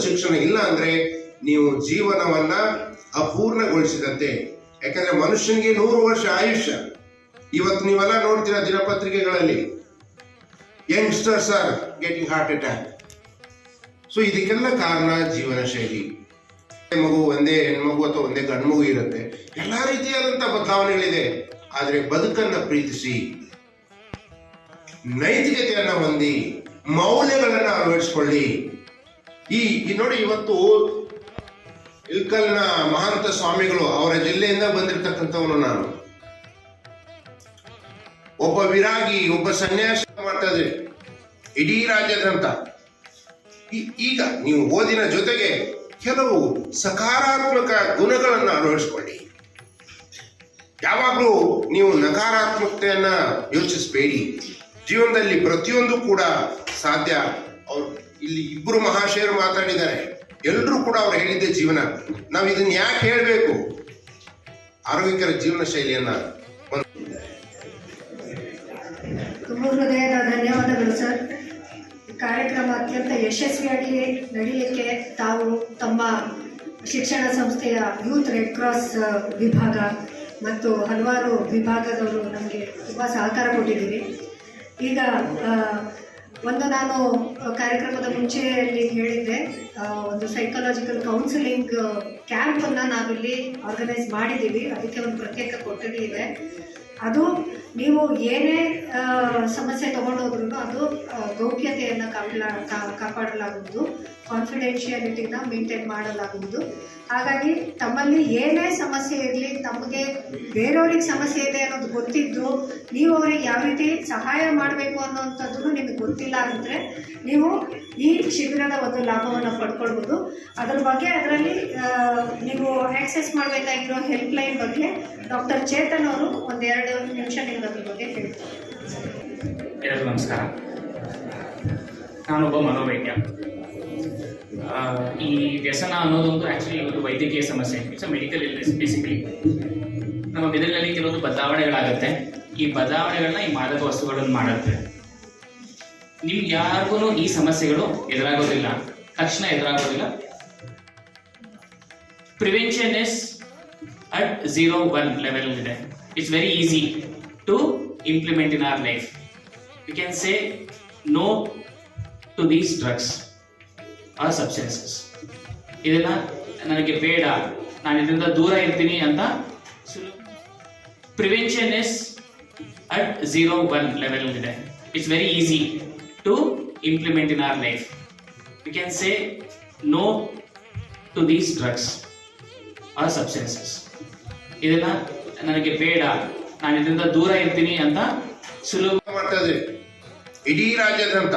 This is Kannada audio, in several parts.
ಶಿಕ್ಷಣ ಇಲ್ಲ ಅಂದ್ರೆ ನೀವು ಜೀವನವನ್ನ ಅಪೂರ್ಣಗೊಳಿಸಿದಂತೆ. ಯಾಕಂದ್ರೆ ಮನುಷ್ಯನಿಗೆ ನೂರು ವರ್ಷ ಆಯುಷ್ಯ. ಇವತ್ತು ನೀವೆಲ್ಲ ನೋಡ್ತೀರಾ ದಿನಪತ್ರಿಕೆಗಳಲ್ಲಿ? Youngsters are getting heart attack so ಇದಕ್ಕೆಲ್ಲ ಕಾರಣ ಜೀವನ ಶೈಲಿ. ಮಗು ಒಂದೇ ಹೆಣ್ಮಗು ಅಥವಾ ಒಂದೇ ಗಂಡ್ಮಗು ಇರುತ್ತೆ. ಎಲ್ಲಾ ರೀತಿಯಾದಂತ ಬದಲಾವಣೆಗಳಿದೆ. ಆದ್ರೆ ಬದುಕನ್ನ ಪ್ರೀತಿಸಿ, ನೈತಿಕತೆಯನ್ನ ಹೊಂದಿ, ಮೌಲ್ಯಗಳನ್ನ ಅಳವಡಿಸಿಕೊಳ್ಳಿ. ಈ ನೋಡಿ ಇವತ್ತು ಇಲ್ಕಲ್ನ ಮಹಾಂತ ಸ್ವಾಮಿಗಳು ಅವರ ಜಿಲ್ಲೆಯಿಂದ ಬಂದಿರತಕ್ಕಂಥವನು ನಾನು. ಒಬ್ಬ ವಿರಾಗಿ, ಒಬ್ಬ ಸನ್ಯಾಸ ಮಾಡ್ತಾ ಇದ್ರಿ ಇಡೀ ರಾಜ್ಯದಂತ ಈಗ ನೀವು ಓದಿನ ಜೊತೆಗೆ ಕೆಲವು ಸಕಾರಾತ್ಮಕ ಗುಣಗಳನ್ನು ಅಳವಡಿಸ್ಕೊಳ್ಳಿ. ಯಾವಾಗಲೂ ನೀವು ನಕಾರಾತ್ಮಕತೆಯನ್ನ ಯೋಚಿಸಬೇಡಿ. ಜೀವನದಲ್ಲಿ ಪ್ರತಿಯೊಂದು ಕೂಡ ಸಾಧ್ಯ. ಅವ್ರು ಇಲ್ಲಿ ಇಬ್ಬರು ಮಹಾಶಯರು ಮಾತಾಡಿದ್ದಾರೆ. ಎಲ್ಲರೂ ಕೂಡ ಅವ್ರು ಹೇಳಿದ್ದೆ ಜೀವನ. ನಾವು ಇದನ್ನ ಯಾಕೆ ಹೇಳಬೇಕು? ಆರೋಗ್ಯಕರ ಜೀವನ ಶೈಲಿಯನ್ನ ಹೃದಯದ ಧನ್ಯವಾದಗಳು ಸರ್ ಕಾರ್ಯಕ್ರಮ ಅತ್ಯಂತ ಯಶಸ್ವಿಯಾಗಿ ನಡೆಯಲಿಕ್ಕೆ ತಾವು ತಮ್ಮ ಶಿಕ್ಷಣ ಸಂಸ್ಥೆಯ ಯೂತ್ ರೆಡ್ ಕ್ರಾಸ್ ವಿಭಾಗ ಮತ್ತು ಹಲವಾರು ವಿಭಾಗದವರು ನಮಗೆ ತುಂಬ ಸಹಕಾರ ಕೊಟ್ಟಿದ್ದೀರಿ. ಈಗ ಒಂದು ನಾನು ಕಾರ್ಯಕ್ರಮದ ಮುಂಚೆಯಲ್ಲಿ ಹೇಳಿದ್ದೆ ಒಂದು ಸೈಕಾಲಜಿಕಲ್ ಕೌನ್ಸಿಲಿಂಗ್ ಕ್ಯಾಂಪನ್ನು ನಾವಿಲ್ಲಿ ಆರ್ಗನೈಸ್ ಮಾಡಿದ್ದೀವಿ. ಅದಕ್ಕೆ ಒಂದು ಪ್ರತ್ಯೇಕ ಕೊಠಡಿ ಇದೆ. ಅದು ನೀವು ಏನೇ ಸಮಸ್ಯೆ ತೊಗೊಂಡೋದ್ರೂ ಅದು ಗೌಪ್ಯತೆಯನ್ನು ಕಾಪಲಾ ಕಾಪಾಡಲಾಗುವುದು. ಕಾನ್ಫಿಡೆನ್ಷಿಯಾಲಿಟಿನ ಮೇಂಟೈನ್ ಮಾಡಲಾಗುವುದು. ಹಾಗಾಗಿ ತಮ್ಮಲ್ಲಿ ಏನೇ ಸಮಸ್ಯೆ ಇರಲಿ, ತಮಗೆ ಬೇರೆಯವ್ರಿಗೆ ಸಮಸ್ಯೆ ಇದೆ ಅನ್ನೋದು ಗೊತ್ತಿದ್ದು, ನೀವು ಅವ್ರಿಗೆ ಯಾವ ರೀತಿ ಸಹಾಯ ಮಾಡಬೇಕು ಅನ್ನೋವಂಥದ್ದು ನಿಮಗೆ ಗೊತ್ತಿಲ್ಲ ಅಂದರೆ ನೀವು ಈ ಶಿಬಿರದ ಒಂದು ಲಾಭವನ್ನು ಪಡ್ಕೊಳ್ಬೋದು. ಅದ್ರ ಬಗ್ಗೆ ಅದರಲ್ಲಿ ನೀವು ಆ್ಯಕ್ಸೆಸ್ ಮಾಡಬೇಕಾಗಿರೋ ಹೆಲ್ಪ್ಲೈನ್ ಬಗ್ಗೆ ಡಾಕ್ಟರ್ ಚೇತನ್ ಅವರು ಒಂದೆರಡು ನಿಮಿಷ ನಿಮ್ಗೆ ನಮಸ್ಕಾರ. ನಾನೊಬ್ಬ ಮನೋವೈದ್ಯ. ಈ ವ್ಯಸನ ಅನ್ನೋದೊಂದು ಆ್ಯಕ್ಚುಲಿ ಒಂದು ವೈದ್ಯಕೀಯ ಸಮಸ್ಯೆ. ಇಟ್ಸ್ ಮೆಡಿಕಲ್ ಇಲ್ನೆಸ್ ಬೇಸಿಕಲಿ ನಮ್ಮ ಮೆದುಳಿನಲ್ಲಿ ಕೆಲವೊಂದು ಬದಲಾವಣೆಗಳಾಗುತ್ತೆ. ಈ ಬದಲಾವಣೆಗಳನ್ನ ಈ ಮಾದಕ ವಸ್ತುಗಳನ್ನು ಮಾಡುತ್ತೆ. ನಿಮ್ಗೆ ಯಾರಿಗೂ ಈ ಸಮಸ್ಯೆಗಳು ಎದುರಾಗೋದಿಲ್ಲ. ತಕ್ಷಣ ಎದುರಾಗೋದಿಲ್ಲ. Prevention is at zero one level ಇದೆ. It's very easy to implement in our life. we can say no to these drugs or substances. ಇದನ್ನ ನನಗೆ ಬೇಡ. ನಾನು ಇದರಿಂದ ದೂರ ಇರ್ತೀನಿ ಅಂತ prevention is at zero one level ಇದೆ. It's very easy to implement in our life we can say no to these drugs or substances ಇದನ್ನ ನನಗೆ ಬೇಡ. ನಾನು ಇದರಿಂದ ದೂರ ಇರ್ತೀನಿ ಅಂತ ಸುಲಭ ಮಾಡ್ತಾ ಇಡೀ ರಾಜ್ಯದಂತ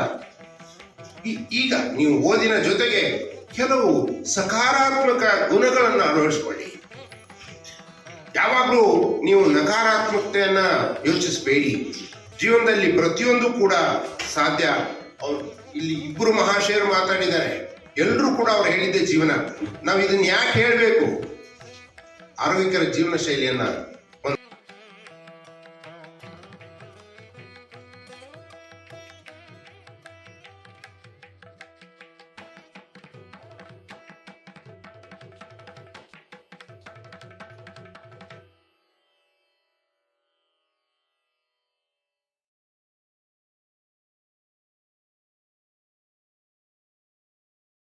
ಈಗ ನೀವು ಓದಿನ ಜೊತೆಗೆ ಕೆಲವು ಸಕಾರಾತ್ಮಕ ಗುಣಗಳನ್ನು ಅಳವಡಿಸ್ಕೊಳ್ಳಿ. ಯಾವಾಗಲೂ ನೀವು ನಕಾರಾತ್ಮಕತೆಯನ್ನ ಯೋಚಿಸಬೇಡಿ. ಜೀವನದಲ್ಲಿ ಪ್ರತಿಯೊಂದು ಕೂಡ ಸಾಧ್ಯ. ಅವ್ರು ಇಲ್ಲಿ ಇಬ್ಬರು ಮಹಾಶಯರು ಮಾತಾಡಿದ್ದಾರೆ. ಎಲ್ಲರೂ ಕೂಡ ಅವ್ರು ಹೇಳಿದ್ದೆ ಜೀವನ. ನಾವು ಇದನ್ನ ಯಾಕೆ ಹೇಳಬೇಕು? ಆರೋಗ್ಯಕರ ಜೀವನ ಶೈಲಿಯನ್ನ